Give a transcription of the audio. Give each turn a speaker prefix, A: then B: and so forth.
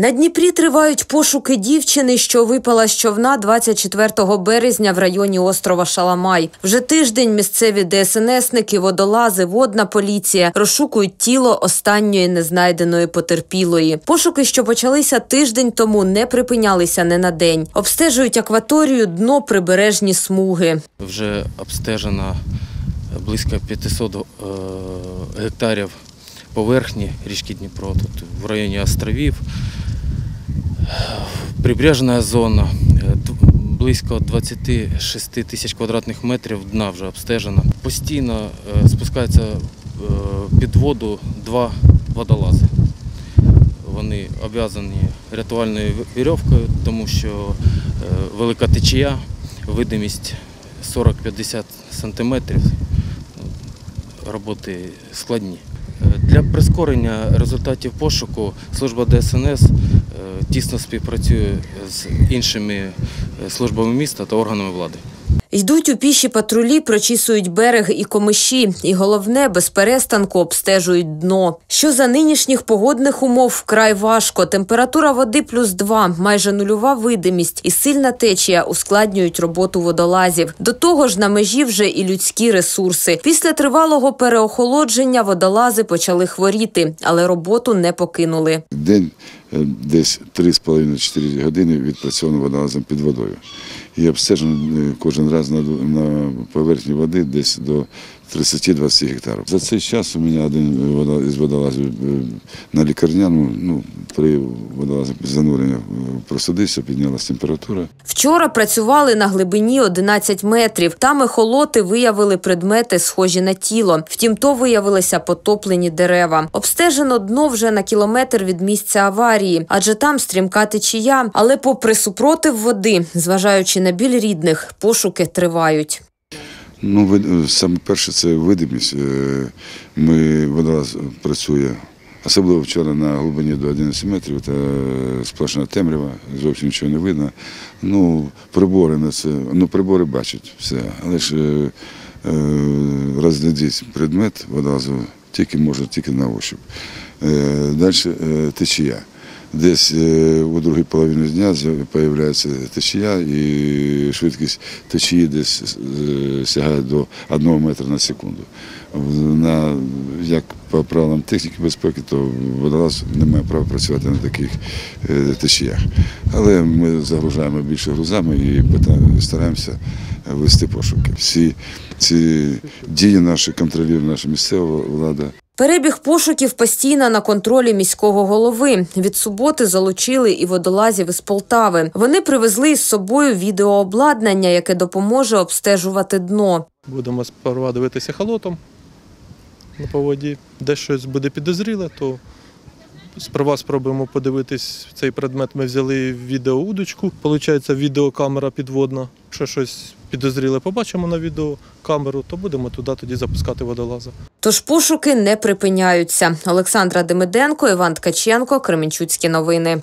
A: На Дніпрі тривають пошуки дівчини, що випала з човна 24 березня в районі острова Шаламай. Вже тиждень місцеві ДСНСники, водолази, водна поліція розшукують тіло останньої незнайденої потерпілої. Пошуки, що почалися тиждень тому, не припинялися не на день. Обстежують акваторію, дно прибережні смуги.
B: Вже обстежено близько 500 е, гектарів поверхні річки Дніпро, тут в районі островів. Прибережна зона, е, близько 26 тисяч квадратних метрів дна вже обстежено. Постійно е, спускаються е, під воду два водолази. Вони обв'язані рятувальною вірьовкою, тому що велика течія, видимість 40-50 сантиметрів. Роботи складні. Е, Для прискорення результатів пошуку служба ДСНС тісно співпрацює з іншими е, службами міста та органами влади.
A: Йдуть у піші патрулі, прочісують берег і комиші, і головне, без перестанку обстежують дно. Що за нинішніх погодних умов вкрай важко. Температура води плюс два, майже нульова видимість і сильна течія ускладнюють роботу водолазів. До того ж, на межі вже і людські ресурси. Після тривалого переохолодження водолази почали хворіти, але роботу не покинули.
C: День е, десь 3,5-4 години відпрацьовано водолазом під водою. І обстежено кожен раз на поверхні води десь до 30-20 гектарів. За цей час у мене один із водолазів е, на лікарняному, ну, при водолазі занурення е, просудився, піднялася температура.
A: Вчора працювали на глибині 11 метрів. Там ехолоти виявили предмети, схожі на тіло. Втім, то виявилися потоплені дерева. Обстежено дно вже на кілометр від місця аварії, адже там стрімка течія. Але, попри супротив води, зважаючи на біль рідних, пошуки тривають.
C: Ну, саме перше це видимість. Е, Ми, водолаз працює, особливо вчора на глибині до 11 метрів, та сплошна темрява, зовсім нічого не видно. Ну, прибори на це, ну, прибори бачать все, але ж е, е, розглядіть предмет водолазу тільки може, тільки на ощуп. Е, Далі е, течія. Десь е, у другій половині дня з'являється течія і швидкість течії десь е, сягає до 1 метра на секунду. На, як по правилам техніки безпеки, то водолаз не має права працювати на таких е, течіях. Але ми загружаємо більше грузами і стараємося вести пошуки. Всі ці дії наші контролює наша місцева влада.
A: Перебіг пошуків постійно на контролі міського голови. Від суботи залучили і водолазів із Полтави. Вони привезли із собою відеообладнання, яке допоможе обстежувати дно.
D: Будемо сперва дивитися халотом на поводі. Де щось буде підозріле, то сперва спробуємо подивитись цей предмет. Ми взяли відеоудочку. Получається, відеокамера підводна. Якщо щось підозріле побачимо на відеокамеру, то будемо туди тоді запускати водолаза.
A: Тож пошуки не припиняються. Олександра Демиденко, Іван Ткаченко, Кременчуцькі новини.